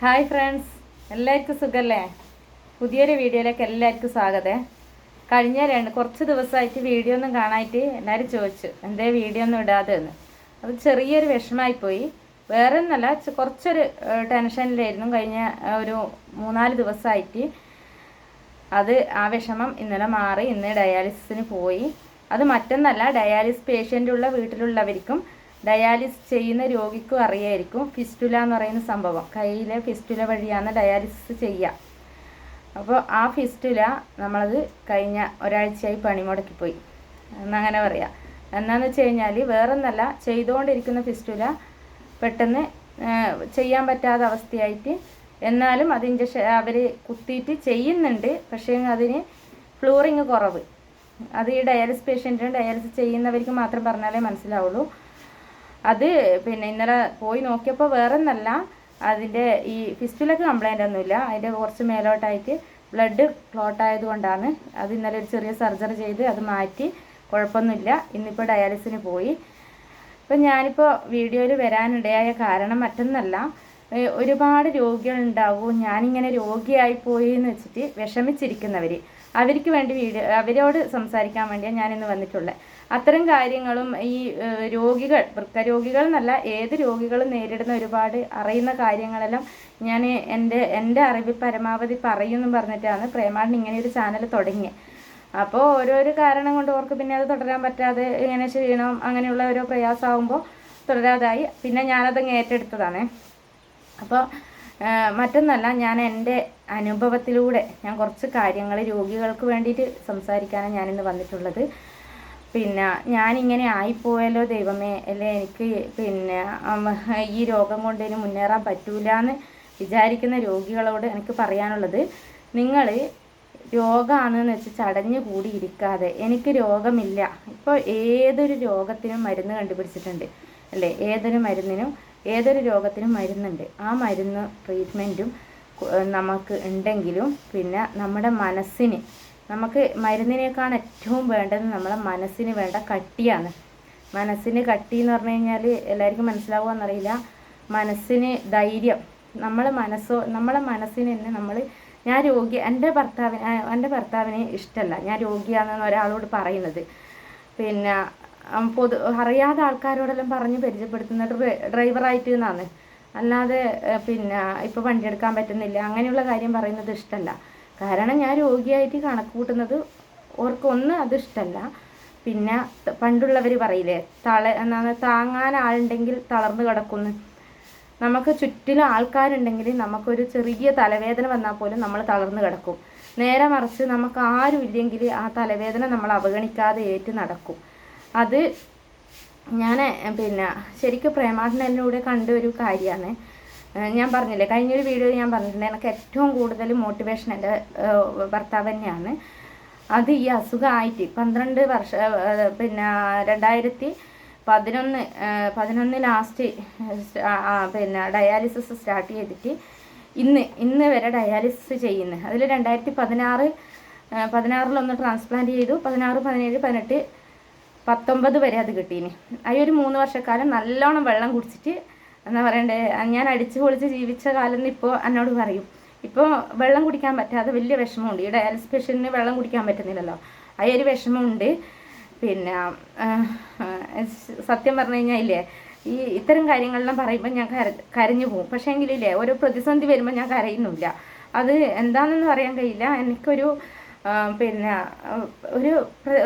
Hi friends എല്ലാവർക്കും സുഖല്ലേ? പുതിയൊരു വീഡിയോയിലേക്ക് എല്ലാവർക്കും സ്വാഗതം. കഴിഞ്ഞ രണ്ട് കുറച്ച് ദിവസമായിട്ട് വീഡിയോ ഒന്നും കാണാനായിട്ട് എല്ലാവരും ചോദിച്ചു എന്തേ വീഡിയോ ഒന്നും ഇടാതെ എന്ന് അത് ചെറിയൊരു വിഷമമായിപ്പോയി. വേറെ ഒന്നല്ല കുറച്ചൊരു ടെൻഷനിലായിരുന്നു കഴിഞ്ഞ ഒരു മൂന്നാൽ ദിവസമായിട്ട്. അത് ആ വിഷമം ഇന്നലെ മാറി ഇന്ന് ഡയാലിസിന് പോയി. അത് മറ്റൊന്നല്ല ഡയാലിസ് പേഷ്യന്റുള്ള വീട്ടിലുള്ളവർക്കും ഡയാലിസ് ചെയ്യുന്ന രോഗിക്കും അറിയായിരിക്കും. ഫിസ്റ്റുല എന്ന് പറയുന്ന സംഭവം. കയ്യിലെ ഫിസ്റ്റുല വഴിയാണ് ഡയാലിസിസ് ചെയ്യുക. അപ്പോൾ ആ ഫിസ്റ്റുല നമ്മളത് കഴിഞ്ഞ ഒരാഴ്ചയായി പണിമുടക്കിപ്പോയി. എന്നങ്ങനെ പറയാം. എന്നാന്ന് വെച്ച് കഴിഞ്ഞാൽ വേറൊന്നല്ല ചെയ്തുകൊണ്ടിരിക്കുന്ന ഫിസ്റ്റുല പെട്ടെന്ന് ചെയ്യാൻ പറ്റാത്ത അവസ്ഥയായിട്ട് എന്നാലും അത് ഇഞ്ചക്ഷൻ അവർ കുത്തിയിട്ട് ചെയ്യുന്നുണ്ട്. പക്ഷേ അതിന് ഫ്ലൂറിങ് കുറവ്. അത് ഈ ഡയാലിസ് പേഷ്യന്റിനും ഡയാലിസിസ് ചെയ്യുന്നവർക്ക് മാത്രം പറഞ്ഞാലേ മനസ്സിലാവുള്ളൂ. അത് പിന്നെ ഇന്നലെ പോയി നോക്കിയപ്പോൾ വേറെ ഒന്നല്ല അതിന്റെ ഈ ഫിസ്റ്റിലൊക്കെ കംപ്ലൈന്റ് ഒന്നുമില്ല. അതിന്റെ കുറച്ച് മേലോട്ടായിട്ട് ബ്ലഡ് ക്ലോട്ട് ആയതുകൊണ്ടാണ്. അത് ഇന്നലെ ഒരു ചെറിയ സർജറി ചെയ്ത് അത് മാറ്റി. കുഴപ്പമൊന്നുമില്ല. ഇന്നിപ്പോൾ ഡയാലിസിന് പോയി. ഇപ്പം ഞാനിപ്പോൾ വീഡിയോയിൽ വരാനിടയായ കാരണം മറ്റൊന്നല്ല. ഒരുപാട് രോഗികളുണ്ടാവും ഞാനിങ്ങനെ രോഗിയായി പോയി എന്ന് വെച്ചിട്ട് വിഷമിച്ചിരിക്കുന്നവർ അവർക്ക് വേണ്ടി വീഡിയോ അവരോട് സംസാരിക്കാൻ വേണ്ടിയാണ് ഞാനിന്ന് വന്നിട്ടുള്ളത് അത്തരം കാര്യങ്ങളും ഈ രോഗികൾ വൃക്കരോഗികൾ എന്നല്ല ഏത് രോഗികളും നേരിടുന്ന ഒരുപാട് അറിയുന്ന കാര്യങ്ങളെല്ലാം ഞാൻ എന്റെ എന്റെ അറിവിൽ പരമാവധി പറയുമെന്നും പറഞ്ഞിട്ടാണ് പ്രേമാടിന് ഇങ്ങനെ ഒരു ചാനൽ തുടങ്ങിയത് അപ്പോൾ ഓരോരോ കാരണം കൊണ്ട് ഓർക്ക് പിന്നെ അത് തുടരാൻ പറ്റാതെ ഇങ്ങനെ ക്ഷീണം അങ്ങനെയുള്ള ഓരോ പ്രയാസമാകുമ്പോൾ തുടരാതായി. പിന്നെ ഞാനതങ്ങ് ഏറ്റെടുത്തതാണ്. അപ്പോൾ മറ്റൊന്നല്ല ഞാൻ എന്റെ അനുഭവത്തിലൂടെ ഞാൻ കുറച്ച് കാര്യങ്ങൾ രോഗികൾക്ക് വേണ്ടിയിട്ട് സംസാരിക്കാനാണ് ഞാനിന്ന് വന്നിട്ടുള്ളത്. പിന്നെ ഞാനിങ്ങനെ ആയിപ്പോയല്ലോ ദൈവമേ അല്ലേ? എനിക്ക് പിന്നെ ഈ രോഗം കൊണ്ട് ഇനി മുന്നേറാൻ പറ്റൂല എന്ന് വിചാരിക്കുന്ന രോഗികളോട് എനിക്ക് പറയാനുള്ളത് നിങ്ങൾ രോഗമാണെന്ന് വെച്ച് ചടഞ്ഞു കൂടി ഇരിക്കാതെ എനിക്ക് രോഗമില്ല. ഇപ്പോൾ ഏതൊരു രോഗത്തിനും മരുന്ന് കണ്ടുപിടിച്ചിട്ടുണ്ട് അല്ലേ? ഏതൊരു മരുന്നിനും ഏതൊരു രോഗത്തിനും മരുന്നുണ്ട്. ആ മരുന്ന് ട്രീറ്റ്മെന്റും നമുക്ക് ഉണ്ടെങ്കിലും പിന്നെ നമ്മുടെ മനസ്സിന് നമുക്ക് മരുന്നിനേക്കാൾ ഏറ്റവും വേണ്ടത് നമ്മുടെ മനസ്സിന് വേണ്ട കട്ടിയാണ്. മനസ്സിന് കട്ടി എന്ന് പറഞ്ഞു കഴിഞ്ഞാൽ എല്ലാവർക്കും മനസ്സിലാവുമെന്നറിയില്ല മനസ്സിന് ധൈര്യം. നമ്മളെ മനസ്സോ നമ്മളെ മനസ്സിന് തന്നെ നമ്മൾ ഞാൻ രോഗി എന്റെ ഭർത്താവിന് എന്റെ ഭർത്താവിനെ ഇഷ്ടമല്ല ഞാൻ രോഗിയാണെന്ന് ഒരാളോട് പറയുന്നത്. പിന്നെ പൊതു അറിയാതെ ആൾക്കാരോടെല്ലാം പറഞ്ഞ് പരിചയപ്പെടുത്തുന്ന ഡ്രൈ- ഡ്രൈവറായിട്ട് എന്നാണ്. അല്ലാതെ പിന്നെ ഇപ്പോൾ വണ്ടിയെടുക്കാൻ പറ്റുന്നില്ല. അങ്ങനെയുള്ള കാര്യം പറയുന്നത് ഇഷ്ടമല്ല കാരണം ഞാൻ രോഗിയായിട്ട് കണക്ക് കൂട്ടുന്നത് ഓർക്കൊന്ന് അത് ഇഷ്ടമല്ല പിന്നെ പണ്ടുള്ളവർ പറയില്ലേ തള എന്താണ് താങ്ങാൻ ആളുണ്ടെങ്കിൽ തളർന്നു കിടക്കുന്നു. നമുക്ക് ചുറ്റിലും ആൾക്കാരുണ്ടെങ്കിൽ നമുക്കൊരു ചെറിയ തലവേദന വന്നാൽ പോലും നമ്മൾ തളർന്നു കിടക്കും. നേരെ മറിച്ച് നമുക്ക് ആരും ഇല്ലെങ്കിൽ ആ തലവേദന നമ്മൾ അവഗണിക്കാതെ ഏറ്റ് നടക്കും. അത് ഞാൻ പിന്നെ ശരിക്കും പ്രേമാടനൂടെ കണ്ട ഒരു കാര്യമാണ്. ഞാൻ പറഞ്ഞില്ലേ കഴിഞ്ഞൊരു വീഡിയോയിൽ ഞാൻ പറഞ്ഞിട്ടുണ്ട് എനിക്ക് ഏറ്റവും കൂടുതൽ മോട്ടിവേഷൻ എന്റെ ഭർത്താവ് തന്നെയാണ്. അത് ഈ അസുഖമായിട്ട് പന്ത്രണ്ട് വർഷ പിന്നെ രണ്ടായിരത്തി പതിനൊന്ന് പതിനൊന്ന് ലാസ്റ്റ് പിന്നെ ഡയാലിസിസ് സ്റ്റാർട്ട് ചെയ്തിട്ട് ഇന്ന് ഇന്ന് വരെ ഡയാലിസിസ് ചെയ്യുന്നത്. അതിൽ രണ്ടായിരത്തി പതിനാറ് പതിനാറിലൊന്ന് ട്രാൻസ്പ്ലാന്റ് ചെയ്തു. പതിനാറ് പതിനേഴ് പതിനെട്ട് പത്തൊമ്പത് വരെ അത് കിട്ടീന്. ആ ഒരു മൂന്ന് വർഷക്കാലം നല്ലോണം വെള്ളം കുടിച്ചിട്ട് എന്താ പറയണ്ടേ ഞാൻ അടിച്ചു പൊളിച്ച് ജീവിച്ച കാലം ഇപ്പോൾ എന്നോട് പറയും. ഇപ്പോൾ വെള്ളം കുടിക്കാൻ പറ്റാതെ വലിയ വിഷമമുണ്ട്. ഈ ഡയാലിസിസ് പേഷ്യന്റിന് വെള്ളം കുടിക്കാൻ പറ്റുന്നില്ലല്ലോ. ആ ഒരു വിഷമമുണ്ട്. പിന്നെ സത്യം പറഞ്ഞു കഴിഞ്ഞാൽ ഇല്ലേ ഈ ഇത്തരം കാര്യങ്ങളെല്ലാം പറയുമ്പോൾ ഞാൻ കര കരഞ്ഞു പോകും. പക്ഷേ എങ്കിലില്ലേ ഓരോ പ്രതിസന്ധി വരുമ്പോൾ ഞാൻ കരയുന്നില്ല അത് എന്താണെന്ന് പറയാൻ കഴിയില്ല. എനിക്കൊരു പിന്നെ ഒരു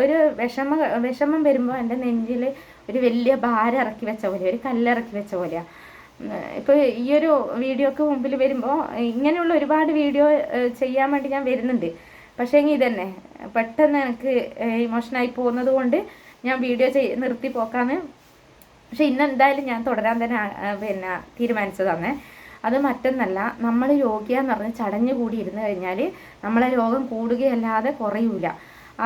ഒരു വിഷമ വിഷമം വരുമ്പോൾ എന്റെ നെഞ്ചിൽ ഒരു വലിയ ഭാരം ഇറക്കി വെച്ച പോലെ ഒരു കല്ലിറക്കി വെച്ച പോലെയാണ് ഇപ്പോൾ ഈ ഒരു വീഡിയോക്ക് മുമ്പിൽ വരുമ്പോൾ ഇങ്ങനെയുള്ള ഒരുപാട് വീഡിയോ ചെയ്യാൻ വേണ്ടി ഞാൻ വരുന്നുണ്ട്. പക്ഷേ എങ്കിൽ ഇതന്നെ പെട്ടെന്ന് എനിക്ക് ഇമോഷനായി പോകുന്നത് കൊണ്ട് ഞാൻ വീഡിയോ ചെയ് നിർത്തി പോക്കാന്ന്. പക്ഷെ ഇന്ന് എന്തായാലും ഞാൻ തുടരാൻ തന്നെ പിന്നെ തീരുമാനിച്ചതാണ് അത് മറ്റൊന്നല്ല നമ്മൾ രോഗിയാന്ന് പറഞ്ഞ് ചടഞ്ഞു കൂടി ഇരുന്ന് കഴിഞ്ഞാൽ നമ്മളെ രോഗം കൂടുകയല്ലാതെ കുറയൂല.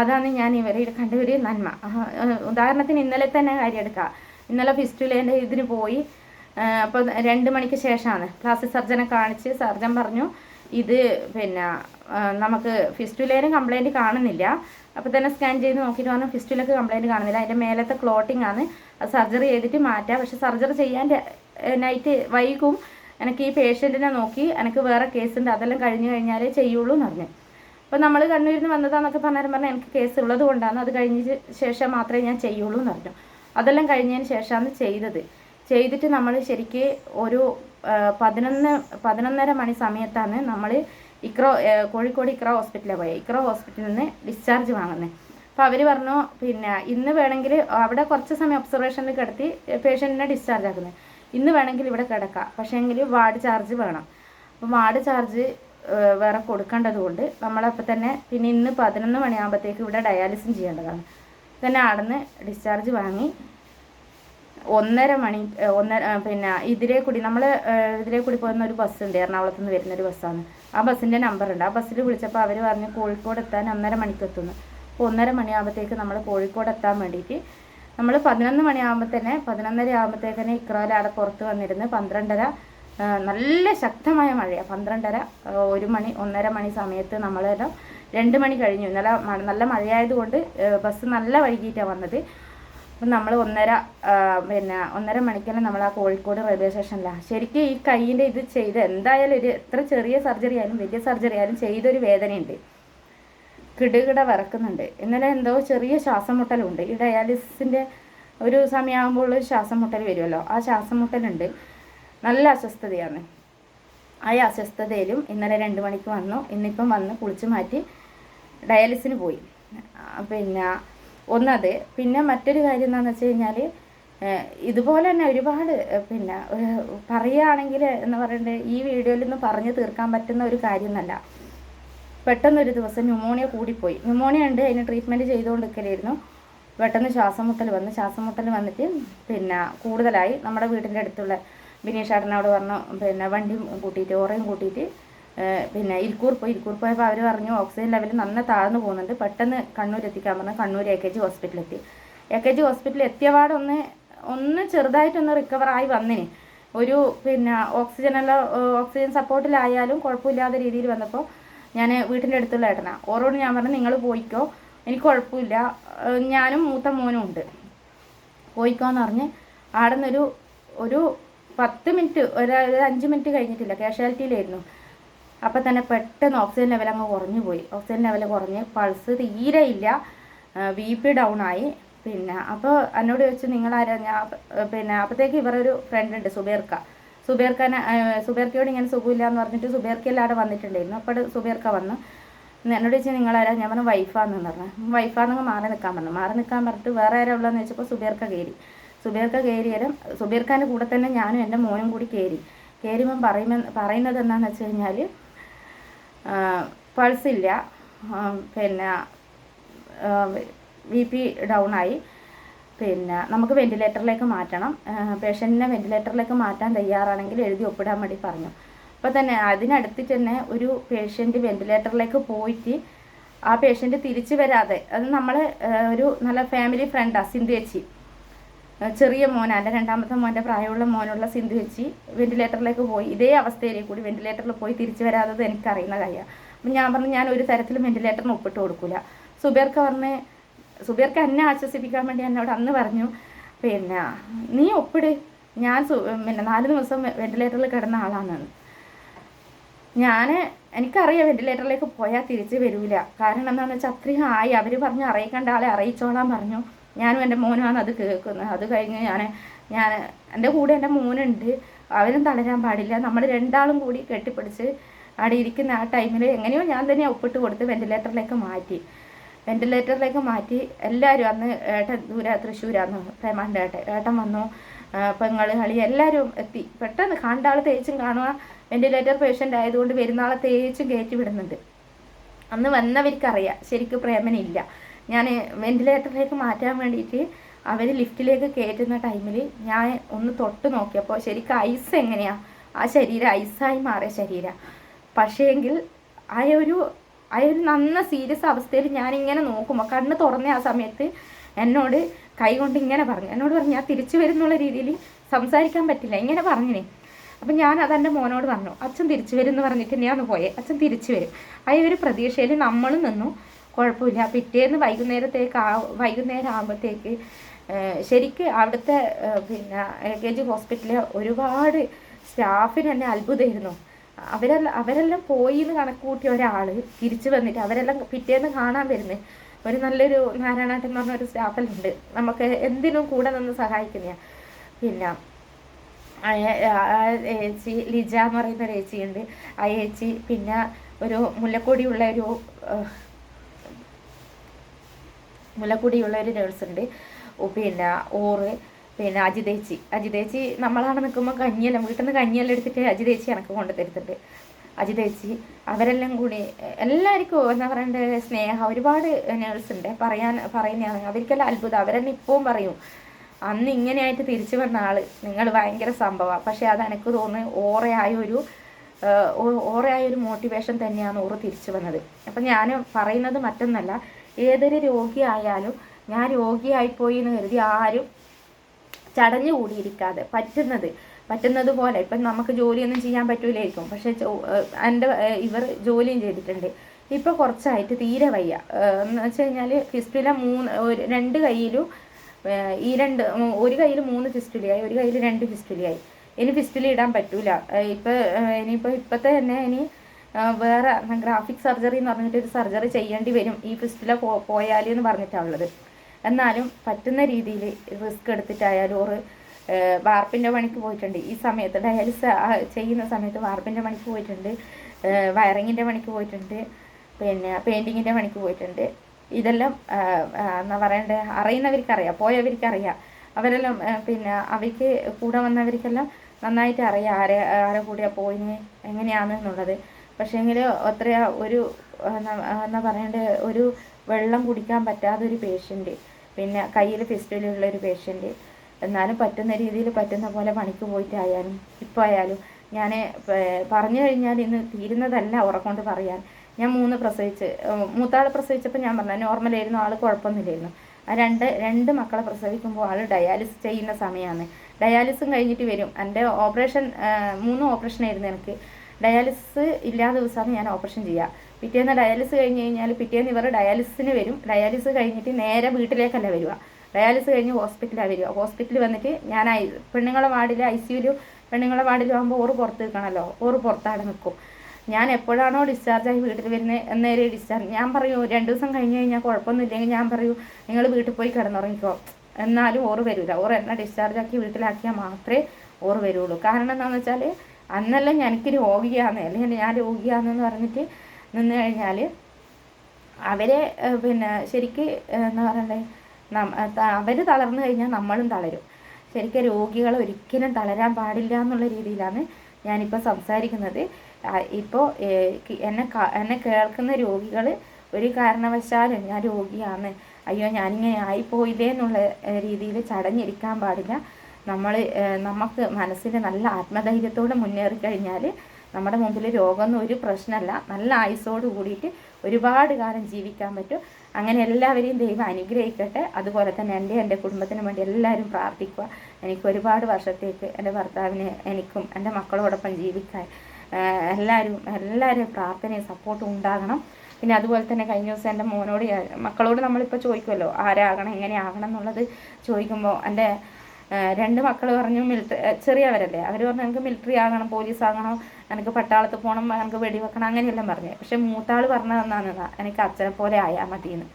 അതാണ് ഞാൻ ഇവരെ കണ്ട ഒരു നന്മ. ഉദാഹരണത്തിന് ഇന്നലെ തന്നെ കാര്യം എടുക്കാം. ഇന്നലെ ഫിസ്റ്റുലേന്റെ ഇതിന് പോയി അപ്പോൾ രണ്ട് മണിക്ക് ശേഷമാണ്. പ്ലാസ്റ്റിക് സർജനെ കാണിച്ച് സർജൻ പറഞ്ഞു ഇത് പിന്നെ നമുക്ക് ഫിസ്റ്റുലേനും കംപ്ലൈന്റ് കാണുന്നില്ല. അപ്പോൾ തന്നെ സ്കാൻ ചെയ്ത് നോക്കിയിട്ട് പറഞ്ഞു ഫിസ്റ്റുലക്ക് കംപ്ലൈന്റ് കാണുന്നില്ല. അതിന്റെ മേലത്തെ ക്ലോട്ടിംഗ് ആണ് സർജറി ചെയ്തിട്ട് മാറ്റാം. പക്ഷെ സർജറി ചെയ്യാൻ നൈറ്റ് വൈകും. എനിക്ക് ഈ പേഷ്യന്റിനെ നോക്കി എനിക്ക് വേറെ കേസുണ്ട് അതെല്ലാം കഴിഞ്ഞ് കഴിഞ്ഞാലേ ചെയ്യുള്ളൂ എന്ന് പറഞ്ഞു. അപ്പോൾ നമ്മൾ കണ്ണൂരിന്ന് വന്നതാന്നൊക്കെ പറഞ്ഞാലും പറഞ്ഞാൽ എനിക്ക് കേസ് ഉള്ളത് കൊണ്ടാണ് അത് കഴിഞ്ഞ ശേഷം മാത്രമേ ഞാൻ ചെയ്യുള്ളൂ എന്ന് പറഞ്ഞു. അതെല്ലാം കഴിഞ്ഞതിന് ശേഷമാണ് ചെയ്തത്. ചെയ്തിട്ട് നമ്മൾ ശരിക്ക് ഒരു പതിനൊന്ന് പതിനൊന്നര മണി സമയത്താണ് നമ്മൾ ഇക്രോ കോഴിക്കോട് ഇക്ര ഹോസ്പിറ്റലിൽ പോയത് ഇക്ര ഹോസ്പിറ്റലിൽ നിന്ന് ഡിസ്ചാർജ് വാങ്ങുന്നത് അപ്പോൾ അവർ പറഞ്ഞു പിന്നെ ഇന്ന് വേണമെങ്കിൽ അവിടെ കുറച്ച് സമയം ഒബ്സർവേഷനിൽ കിടത്തി പേഷ്യന്റിനെ ഡിസ്ചാർജ് ആക്കുന്നത് ഇന്ന് വേണമെങ്കിൽ ഇവിടെ കിടക്കാം. പക്ഷേ എങ്കിൽ വാർഡ് ചാർജ് വേണം. അപ്പം വാർഡ് ചാർജ് വേറെ കൊടുക്കേണ്ടത് കൊണ്ട് നമ്മളപ്പോൾ തന്നെ പിന്നെ ഇന്ന് പതിനൊന്ന് മണിയാകുമ്പോഴത്തേക്ക് ഇവിടെ ഡയാലിസിസ് ചെയ്യേണ്ടതാണ്. തന്നെ അവിടുന്ന് ഡിസ്ചാർജ് വാങ്ങി ഒന്നര മണി ഒന്നര പിന്നെ ഇതിലേ കൂടി നമ്മൾ ഇതിലേ കൂടി പോകുന്ന ഒരു ബസ് ഉണ്ട്. എറണാകുളത്ത് നിന്ന് വരുന്ന ഒരു ബസ്സാണ്. ആ ബസ്സിന്റെ നമ്പർ ഉണ്ട്. ആ ബസ്സിൽ വിളിച്ചപ്പോൾ അവർ പറഞ്ഞു കോഴിക്കോട് എത്താൻ ഒന്നര മണിക്ക് എത്തുന്നു. അപ്പോൾ ഒന്നര മണിയാകുമ്പോഴത്തേക്ക് നമ്മൾ കോഴിക്കോട് എത്താൻ വേണ്ടിയിട്ട് നമ്മൾ പതിനൊന്ന് മണിയാകുമ്പോൾ തന്നെ പതിനൊന്നര ആകുമ്പോഴത്തേക്ക് തന്നെ ഇക്രോല അവിടെ പുറത്ത് വന്നിരുന്ന് പന്ത്രണ്ടര നല്ല ശക്തമായ മഴയാണ് പന്ത്രണ്ടര ഒരു മണി ഒന്നര മണി സമയത്ത് നമ്മളെല്ലാം രണ്ട് മണി കഴിഞ്ഞു. ഇന്നലെ നല്ല മഴയായതുകൊണ്ട് ബസ് നല്ല വൈകിട്ടാണ് വന്നത്. അപ്പം നമ്മൾ ഒന്നര പിന്നെ ഒന്നര മണിക്കെല്ലാം നമ്മൾ ആ കോഴിക്കോട് റെയിൽവേ സ്റ്റേഷനിലാണ് ശരിക്കും ഈ കൈയിന്റെ ഇത് ചെയ്ത് എന്തായാലും ഒരു എത്ര ചെറിയ സർജറി ആയാലും വലിയ സർജറി ആയാലും ചെയ്തൊരു വേദനയുണ്ട്. കിടുകിട വിറക്കുന്നുണ്ട് ഇന്നലെ എന്തോ ചെറിയ ശ്വാസം മുട്ടലുണ്ട് ഈ ഡയാലിസിസിന്റെ ഒരു സമയമാകുമ്പോൾ ശ്വാസം മുട്ടൽ വരുമല്ലോ. ആ ശ്വാസം മുട്ടലുണ്ട് നല്ല അസ്വസ്ഥതയാണ്. ആ അസ്വസ്ഥതയിലും ഇന്നലെ രണ്ട് മണിക്ക് വന്നു. ഇന്നിപ്പം വന്ന് കുളിച്ച് മാറ്റി ഡയാലിസിന് പോയി. പിന്നെ ഒന്നത്. പിന്നെ മറ്റൊരു കാര്യം എന്താണെന്ന് വെച്ച് കഴിഞ്ഞാൽ ഇതുപോലെ തന്നെ ഒരുപാട് പിന്നെ പറയുകയാണെങ്കിൽ എന്ന് പറയേണ്ടത് ഈ വീഡിയോയിൽ നിന്ന് പറഞ്ഞു തീർക്കാൻ പറ്റുന്ന ഒരു കാര്യമൊന്നല്ല. പെട്ടെന്നൊരു ദിവസം ന്യൂമോണിയ കൂടിപ്പോയി. ന്യൂമോണിയ ഉണ്ട് അതിന് ട്രീറ്റ്മെന്റ് ചെയ്തുകൊണ്ടിരിക്കലായിരുന്നു. പെട്ടെന്ന് ശ്വാസം മുട്ടൽ വന്ന് ശ്വാസം മുട്ടൽ വന്നിട്ട് പിന്നെ കൂടുതലായി നമ്മുടെ വീടിന്റെ അടുത്തുള്ള ബിനീഷ് ചേട്ടനോട് പറഞ്ഞു പിന്നെ വണ്ടിയും കൂട്ടിയിട്ട് ഓറയും കൂട്ടിയിട്ട് പിന്നെ ഇരിക്കൂർ പോയി. ഇരിക്കൂർ പോയപ്പോൾ അവർ പറഞ്ഞു ഓക്സിജൻ ലെവൽ നന്ന താഴ്ന്നു പോകുന്നുണ്ട്. പെട്ടെന്ന് കണ്ണൂർ എത്തിക്കാൻ പറഞ്ഞു. കണ്ണൂർ എ കെ ജി ഹോസ്പിറ്റലിലെത്തി എ കെ ജി ഹോസ്പിറ്റലിൽ എത്തിയപാട് ഒന്ന് ചെറുതായിട്ടൊന്ന് റിക്കവറായി വന്നിന്. ഒരു പിന്നെ ഓക്സിജനെല്ലാം ഓക്സിജൻ സപ്പോർട്ടിലായാലും കുഴപ്പമില്ലാത്ത രീതിയിൽ വന്നപ്പോൾ ഞാൻ വീട്ടിന്റെ അടുത്തുള്ള ഏട്ടനാ. ഓരോട് ഞാൻ പറഞ്ഞു നിങ്ങൾ പോയിക്കോ. എനിക്ക് കുഴപ്പമില്ല. ഞാനും മൂത്ത മോനും ഉണ്ട്. പോയിക്കോന്ന് പറഞ്ഞ് ആടെ നിന്നൊരു ഒരു പത്ത് മിനിറ്റ് ഒരു അഞ്ച് മിനിറ്റ് കഴിഞ്ഞിട്ടില്ല. കാഷ്വാലിറ്റിയിലായിരുന്നു. അപ്പം തന്നെ പെട്ടെന്ന് ഓക്സിജൻ ലെവൽ അങ്ങ് കുറഞ്ഞു പോയി. ഓക്സിജൻ ലെവൽ കുറഞ്ഞ് പൾസ് തീരെ ഇല്ല. ബി പി ഡൗൺ ആയി. പിന്നെ അപ്പോൾ എന്നോട് ചോദിച്ചു നിങ്ങളാരാ? ഞാൻ പിന്നെ അപ്പോഴത്തേക്ക് ഇവരൊരു ഫ്രണ്ട് ഉണ്ട് സുബേർക്ക. സുബേർക്കനെ സുബേർക്കയോട് ഇങ്ങനെ സുഖമില്ല എന്ന് പറഞ്ഞിട്ട് സുബേർക്കെല്ലാം അവിടെ വന്നിട്ടുണ്ടായിരുന്നു. അപ്പോൾ സുബേർക്ക വന്നു. എന്നോട് ചോദിച്ചാൽ നിങ്ങളാരാ? ഞാൻ പറഞ്ഞു വൈഫാന്ന് പറഞ്ഞു. വൈഫാന്നങ്ങ് മാറി നിൽക്കാൻ പറഞ്ഞു. മാറി നിൽക്കാൻ പറഞ്ഞിട്ട് വേറെ ആരാ ഉള്ളതെന്ന് വെച്ചപ്പോൾ സുബേർക്ക കയറി. സുബേർക്ക കയറിയാലും സുബേർക്കാന്റെ കൂടെ തന്നെ ഞാനും എന്റെ മോനും കൂടി കയറി. കയറിയപ്പം പറയുമ്പോൾ പറയുന്നത് എന്താണെന്ന് വെച്ച് കഴിഞ്ഞാൽ പൾസ് ഇല്ല. പിന്നെ ബി പി ഡൗൺ ആയി. പിന്നെ നമുക്ക് വെന്റിലേറ്ററിലേക്ക് മാറ്റണം. പേഷ്യന്റിനെ വെന്റിലേറ്ററിലേക്ക് മാറ്റാൻ തയ്യാറാണെങ്കിൽ എഴുതി ഒപ്പിടാൻ വേണ്ടി പറഞ്ഞു. അപ്പോൾ തന്നെ അതിനടുത്ത് തന്നെ ഒരു പേഷ്യന്റ് വെന്റിലേറ്ററിലേക്ക് പോയിട്ട് ആ പേഷ്യന്റ് തിരിച്ചു വരാതെ അത് നമ്മൾ ഒരു നല്ല ഫാമിലി ഫ്രണ്ടാണ് സിന്ധു ചേച്ചി. ചെറിയ മോൻ എന്റെ രണ്ടാമത്തെ മോന്റെ പ്രായമുള്ള മോനുള്ള സിന്ധു വെച്ച് വെന്റിലേറ്ററിലേക്ക് പോയി. ഇതേ അവസ്ഥയിലേക്ക് കൂടി വെന്റിലേറ്ററിൽ പോയി തിരിച്ചു വരാത്തത് എനിക്കറിയുന്ന കാര്യമാണ്. അപ്പം ഞാൻ പറഞ്ഞു ഞാൻ ഒരു തരത്തിലും വെന്റിലേറ്ററിന് ഒപ്പിട്ട് കൊടുക്കില്ല സുബേർക്ക് പറഞ്ഞ് സുബേർക്ക് എന്നെ ആശ്വസിപ്പിക്കാൻ വേണ്ടി എന്നോട് അന്ന് പറഞ്ഞു പിന്നെ നീ ഒപ്പിട്. ഞാൻ പിന്നെ നാല് ദിവസം വെന്റിലേറ്ററിൽ കിടന്ന ആളാണെന്ന് ഞാൻ എനിക്കറിയാം വെന്റിലേറ്ററിലേക്ക് പോയാൽ തിരിച്ച് വരൂല. കാരണം എന്താണെന്ന് വെച്ചാൽ അത്രയും ആയി. അവർ പറഞ്ഞു അറിയിക്കേണ്ട ആളെ അറിയിച്ചോളാൻ പറഞ്ഞു. ഞാനും എന്റെ മോനുമാണ് അത് കേൾക്കുന്നത്. അത് കഴിഞ്ഞ് ഞാൻ ഞാൻ എന്റെ കൂടെ എന്റെ മോനുണ്ട്. അവനും തളരാൻ പാടില്ല. നമ്മൾ രണ്ടാളും കൂടി കെട്ടിപ്പിടിച്ച് അവിടെ ഇരിക്കുന്ന ആ ടൈമിൽ എങ്ങനെയോ ഞാൻ തന്നെ ഒപ്പിട്ട് കൊടുത്ത് വെന്റിലേറ്ററിലേക്ക് മാറ്റി. വെന്റിലേറ്ററിലേക്ക് മാറ്റി എല്ലാവരും അന്ന് ഏട്ടൻ ദൂര തൃശ്ശൂരാന്ന് പ്രേമാന്റെ ഏട്ടൻ ഏട്ടൻ വന്നു. പെങ്ങൾ കളി എല്ലാവരും എത്തി. പെട്ടെന്ന് കണ്ട ആൾ തേച്ചും കാണുക വെന്റിലേറ്റർ പേഷ്യന്റ് ആയതുകൊണ്ട് വരുന്ന ആളെ തേച്ചും കയറ്റി വിടുന്നുണ്ട്. അന്ന് വന്നവർക്കറിയാം ശരിക്കും പ്രേമനില്ല. ഞാൻ വെന്റിലേറ്ററിലേക്ക് മാറ്റാൻ വേണ്ടിയിട്ട് അവർ ലിഫ്റ്റിലേക്ക് കയറ്റുന്ന ടൈമിൽ ഞാൻ ഒന്ന് തൊട്ട് നോക്കിയപ്പോൾ ശരിക്കും ഐസ് എങ്ങനെയാണ് ആ ശരീരം ഐസായി മാറിയ ശരീരം. പക്ഷേങ്കിൽ ആ ഒരു ഒരു നന്ന സീരിയസ് അവസ്ഥയിൽ ഞാനിങ്ങനെ നോക്കുമ്പോൾ കണ്ണ് തുറന്ന ആ സമയത്ത് എന്നോട് കൈ കൊണ്ട് ഇങ്ങനെ പറഞ്ഞു. എന്നോട് പറഞ്ഞു ഞാൻ തിരിച്ചു വരുന്നുള്ള രീതിയിൽ സംസാരിക്കാൻ പറ്റില്ല. ഇങ്ങനെ പറഞ്ഞിനെ. അപ്പം ഞാൻ അതെന്റെ മോനോട് പറഞ്ഞു. അച്ഛൻ തിരിച്ചു വരും എന്ന് പറഞ്ഞിട്ട് ഒന്ന് പോയേ. അച്ഛൻ തിരിച്ചു വരും. ആ ഒരു പ്രതീക്ഷയിൽ നമ്മളും നിന്നു. കുഴപ്പമില്ല. പിറ്റേന്ന് വൈകുന്നേരത്തേക്ക് ആ വൈകുന്നേരം ആകുമ്പോഴത്തേക്ക് ശരിക്ക് അവിടുത്തെ പിന്നെ എൽ കെ ജി ഹോസ്പിറ്റലിൽ ഒരുപാട് സ്റ്റാഫിന് തന്നെ അത്ഭുതമായിരുന്നു. അവരെല്ലാം അവരെല്ലാം പോയി എന്ന് കണക്ക് കൂട്ടിയ ഒരാൾ തിരിച്ചു വന്നിട്ട് അവരെല്ലാം പിറ്റേന്ന് കാണാൻ വരുന്നത് ഒരു നല്ലൊരു നാരായണാട്ടൻ എന്ന് പറഞ്ഞ ഒരു സ്റ്റാഫെല്ലാം നമുക്ക് എന്തിനും കൂടെ നിന്ന് സഹായിക്കുന്ന പിന്നെ ഏച്ചി ലിജ എന്ന് പറയുന്ന ഒരു ഏച്ചിയുണ്ട്. ആ ഏച്ചി പിന്നെ ഒരു മുല്ലക്കൊടിയുള്ള ഒരു മുല്ലക്കൊടിയുള്ള ഒരു നേഴ്സ് ഉണ്ട് പിന്നെ ഓറ് പിന്നെ അജിതേച്ചി അജിതേച്ചി നമ്മളാണ് നിൽക്കുമ്പോൾ കഞ്ഞിയെല്ലാം വീട്ടിൽ നിന്ന് കഞ്ഞിയെല്ലാം എടുത്തിട്ട് അജിതേച്ചി എനിക്ക് കൊണ്ടു തരുന്നുണ്ട്. അജിതേച്ചി അവരെല്ലാം കൂടി എല്ലാവർക്കും എന്താ പറയണ്ടേ സ്നേഹം. ഒരുപാട് നേഴ്സ് ഉണ്ട്. പറയാൻ പറയുന്നതാണ് അവർക്കെല്ലാം അത്ഭുതം. അവരെന്നെ ഇപ്പവും പറയും അന്ന് ഇങ്ങനെയായിട്ട് തിരിച്ചു വന്ന ആൾ നിങ്ങൾ ഭയങ്കര സംഭവമാണ് പക്ഷേ അത് എനിക്ക് തോന്നുന്നു ഓറയായ ഒരു ഓറയായ ഒരു മോട്ടിവേഷൻ തന്നെയാണ് ഓറ് തിരിച്ചു വന്നത്. അപ്പം ഞാൻ പറയുന്നത് മറ്റൊന്നല്ല. ഏതൊരു രോഗിയായാലും ഞാൻ രോഗിയായിപ്പോയി എന്ന് കരുതി ആരും ചടഞ്ഞു കൂടിയിരിക്കാതെ പറ്റുന്നത്. പറ്റുന്നത് പോലെ. ഇപ്പം നമുക്ക് ജോലിയൊന്നും ചെയ്യാൻ പറ്റൂലായിരിക്കും. പക്ഷെ എന്റെ ഇവർ ജോലിയും ചെയ്തിട്ടുണ്ട്. ഇപ്പോൾ കുറച്ചായിട്ട് തീരെ വയ്യ. എന്ന് വെച്ച് കഴിഞ്ഞാൽ ഫിസ്റ്റുല മൂന്ന് രണ്ട് കയ്യിലും ഈ രണ്ട് ഒരു കയ്യിൽ മൂന്ന് ഫിസ്റ്റുലിയായി ഒരു കയ്യിൽ രണ്ട് ഫിസ്റ്റുലിയായി ഇനി ഫിസ്റ്റുലി ഇടാൻ പറ്റൂല. ഇപ്പം ഇനിയിപ്പോൾ ഇപ്പോഴത്തെ തന്നെ ഇനി വേറെ ഗ്രാഫിക് സർജറി എന്ന് പറഞ്ഞിട്ട് ഒരു സർജറി ചെയ്യേണ്ടി വരും. ഈ ഫിസ്റ്റുല പോയാൽ എന്ന് പറഞ്ഞിട്ടാണ് ഉള്ളത്. എന്നാലും പറ്റുന്ന രീതിയിൽ റിസ്ക് എടുത്തിട്ടായാലും ഒരു വാർപ്പിന്റെ പണിക്ക് പോയിട്ടുണ്ട്. ഈ സമയത്ത് ഡയാലിസ് ചെയ്യുന്ന സമയത്ത് വാർപ്പിന്റെ പണിക്ക് പോയിട്ടുണ്ട്. വയറിങ്ങിന്റെ പണിക്ക് പോയിട്ടുണ്ട്. പിന്നെ പെയിന്റിങ്ങിന്റെ പണിക്ക് പോയിട്ടുണ്ട്. ഇതെല്ലാം എന്താ പറയണ്ടേ അറിയുന്നവർക്കറിയാം പോയവർക്കറിയാം. അവരെല്ലാം പിന്നെ അവർക്ക് കൂടെ വന്നവർക്കെല്ലാം നന്നായിട്ട് അറിയാം ആരെ ആരെ കൂടെയാണ് പോയിന് എങ്ങനെയാണ് എങ്ങനെയാണെന്നുള്ളത് പക്ഷേങ്കിൽ അത്ര ഒരു എന്നാ പറയണ്ടേ ഒരു വെള്ളം കുടിക്കാൻ പറ്റാത്ത ഒരു പേഷ്യന്റ്. പിന്നെ കയ്യിൽ ഉള്ള ഒരു പേഷ്യന്റ് എന്നാലും പറ്റുന്ന രീതിയിൽ പറ്റുന്ന പോലെ പണിക്ക് പോയിട്ടായാലും ഇപ്പോൾ ആയാലും. ഞാൻ പറഞ്ഞു കഴിഞ്ഞാൽ ഇന്ന് തീരുന്നതല്ല ഉറക്കൊണ്ട് പറയാൻ. ഞാൻ മൂന്ന് പ്രസവിച്ച് മൂത്താൾ പ്രസവിച്ചപ്പോൾ ഞാൻ പറഞ്ഞു നോർമലായിരുന്നു ആൾ കുഴപ്പമൊന്നുമില്ലായിരുന്നു. ആ രണ്ട് രണ്ട് മക്കളെ പ്രസവിക്കുമ്പോൾ ആൾ ഡയാലിസിസ് ചെയ്യുന്ന സമയമാണ് ഡയാലിസും കഴിഞ്ഞിട്ട് വരും. എന്റെ ഓപ്പറേഷൻ മൂന്ന് ഓപ്പറേഷൻ ആയിരുന്നു എനിക്ക്. ഡയാലിസിസ് ഇല്ലാത്ത ദിവസമാണ് ഞാൻ ഓപ്പറേഷൻ ചെയ്യുക. പിറ്റേന്ന് ഡയാലിസ് കഴിഞ്ഞ് കഴിഞ്ഞാൽ പിറ്റേന്ന് ഇവർ ഡയാലിസിന് വരും. ഡയാലിസ് കഴിഞ്ഞിട്ട് നേരെ വീട്ടിലേക്കല്ല വരിക. ഡയാലിസ് കഴിഞ്ഞ് ഹോസ്പിറ്റലാണ് വരിക. ഹോസ്പിറ്റലിൽ വന്നിട്ട് ഞാൻ ഐ പെണ്ണുങ്ങളെ വാർഡിൽ ഐ സിയുലും പെണ്ണുങ്ങളെ വാർഡിലാകുമ്പോൾ ഓറ് പുറത്ത് നിൽക്കണമല്ലോ ഓറ് പുറത്താടെ നിൽക്കും ഞാൻ എപ്പോഴാണോ ഡിസ്ചാർജായി വീട്ടിൽ വരുന്നത് എന്നേരെ ഡിസ്ചാർജ് ഞാൻ പറയൂ രണ്ട് ദിവസം കഴിഞ്ഞ് കഴിഞ്ഞാൽ കുഴപ്പമൊന്നുമില്ലെങ്കിൽ ഞാൻ പറയൂ നിങ്ങൾ വീട്ടിൽ പോയി കിടന്നുറങ്ങിക്കോ. എന്നാലും ഓറ് വരില്ല ഓറ് എന്നെ ഡിസ്ചാർജാക്കി വീട്ടിലാക്കിയാൽ മാത്രമേ ഓറ് വരുള്ളൂ. കാരണം എന്താണെന്ന് വെച്ചാൽ അന്നെല്ലാം എനിക്ക് രോഗിയാന്ന്. അല്ലെങ്കിൽ ഞാൻ രോഗിയാണെന്ന് പറഞ്ഞിട്ട് നിന്ന് കഴിഞ്ഞാൽ അവരെ പിന്നെ ശരിക്ക് എന്താ പറയണ്ടേ അവർ തളർന്നു കഴിഞ്ഞാൽ നമ്മളും തളരും. ശരിക്കും രോഗികൾ ഒരിക്കലും തളരാൻ പാടില്ല എന്നുള്ള രീതിയിലാണ് ഞാനിപ്പോൾ സംസാരിക്കുന്നത്. ഇപ്പോൾ എന്നെ എന്നെ കേൾക്കുന്ന രോഗികൾ ഒരു കാരണവശാലും ഞാൻ രോഗിയാണ്. അയ്യോ ഞാനിങ്ങനെ ആയിപ്പോയില്ലേ എന്നുള്ള രീതിയിൽ ചടഞ്ഞിരിക്കാൻ പാടില്ല. നമ്മൾ നമുക്ക് മനസ്സിന് നല്ല ആത്മധൈര്യത്തോടെ മുന്നേറി കഴിഞ്ഞാൽ നമ്മുടെ മുമ്പിൽ രോഗമൊന്നും ഒരു പ്രശ്നമല്ല. നല്ല ആയുസോട് കൂടിയിട്ട് ഒരുപാട് കാലം ജീവിക്കാൻ പറ്റും. അങ്ങനെ എല്ലാവരെയും ദൈവം അനുഗ്രഹിക്കട്ടെ. അതുപോലെ തന്നെ എന്റെ എന്റെ കുടുംബത്തിന് വേണ്ടി എല്ലാവരും പ്രാർത്ഥിക്കുക. എനിക്ക് ഒരുപാട് വർഷത്തേക്ക് എന്റെ ഭർത്താവിനെ എനിക്കും എന്റെ മക്കളോടൊപ്പം ജീവിക്കാൻ എല്ലാവരും എല്ലാവരും പ്രാർത്ഥനയും സപ്പോർട്ടും ഉണ്ടാകണം. പിന്നെ അതുപോലെ തന്നെ കഴിഞ്ഞ ദിവസം എന്റെ മോനോട് മക്കളോട് നമ്മളിപ്പോൾ ചോദിക്കുമല്ലോ ആരാകണം എങ്ങനെ ആകണം എന്നുള്ളത് ചോദിക്കുമ്പോൾ എന്റെ രണ്ട് മക്കൾ പറഞ്ഞു മിലിറ്ററി ചെറിയവരല്ലേ. അവർ പറഞ്ഞു ഞങ്ങൾക്ക് മിലിറ്ററി ആകണം പോലീസ് ആകണം എനിക്ക് പട്ടാളത്ത് പോകണം എനിക്ക് വെടിവെക്കണം അങ്ങനെയെല്ലാം പറഞ്ഞു. പക്ഷെ മൂത്താൾ പറഞ്ഞതെന്നാണ് എനിക്ക് അച്ഛനെ പോലെ ആയാൽ മതിയെന്ന്.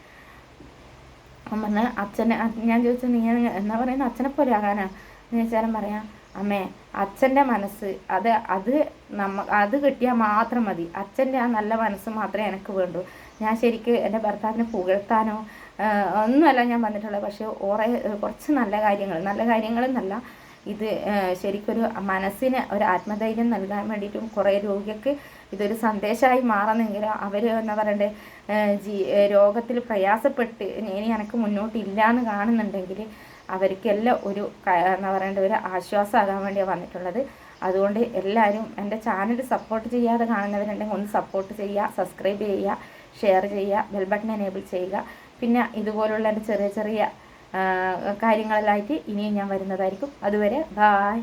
അവൻ പറഞ്ഞ അച്ഛനെ ഞാൻ ചോദിച്ചു നീ എന്നാ പറയുന്നത് അച്ഛനെ പോലെ ആകാനാ? എന്ന് ചോദിച്ചാലും പറയാം അമ്മേ അച്ഛന്റെ മനസ്സ് അത് അത് നമ്മ അത് കിട്ടിയാൽ മാത്രം മതി. അച്ഛന്റെ ആ നല്ല മനസ്സ് മാത്രമേ എനിക്ക് വേണ്ടൂ. ഞാൻ ശരിക്ക് എന്റെ ഭർത്താവിനെ പുകഴ്ത്താനോ ഒന്നുമല്ല ഞാൻ വന്നിട്ടുള്ളത്. പക്ഷേ ഓറെ കുറച്ച് നല്ല കാര്യങ്ങൾ നല്ല കാര്യങ്ങളെന്നല്ല ഇത് ശരിക്കൊരു മനസ്സിന് ഒരു ആത്മധൈര്യം നൽകാൻ വേണ്ടിയിട്ടും കുറേ രോഗിക്ക് ഇതൊരു സന്ദേശമായി മാറുന്നെങ്കിൽ അവർ എന്താ പറയണ്ടേ ജീ രോഗത്തിൽ പ്രയാസപ്പെട്ട് ഇനി എനിക്ക് മുന്നോട്ടില്ല എന്ന് കാണുന്നുണ്ടെങ്കിൽ അവർക്കെല്ലാം ഒരു എന്താ പറയേണ്ട ഒരു ആശ്വാസമാകാൻ വേണ്ടിയാണ് വന്നിട്ടുള്ളത്. അതുകൊണ്ട് എല്ലാവരും എന്റെ ചാനൽ സപ്പോർട്ട് ചെയ്യാതെ കാണുന്നവരുണ്ടെങ്കിൽ ഒന്ന് സപ്പോർട്ട് ചെയ്യുക സബ്സ്ക്രൈബ് ചെയ്യുക ഷെയർ ചെയ്യുക ബെൽ ബട്ടൺ എനേബിൾ ചെയ്യുക. പിന്നെ ഇതുപോലുള്ള ചെറിയ ചെറിയ കാര്യങ്ങളിലായിട്ട് ഇനിയും ഞാൻ വരുന്നതായിരിക്കും. അതുവരെ ബായ്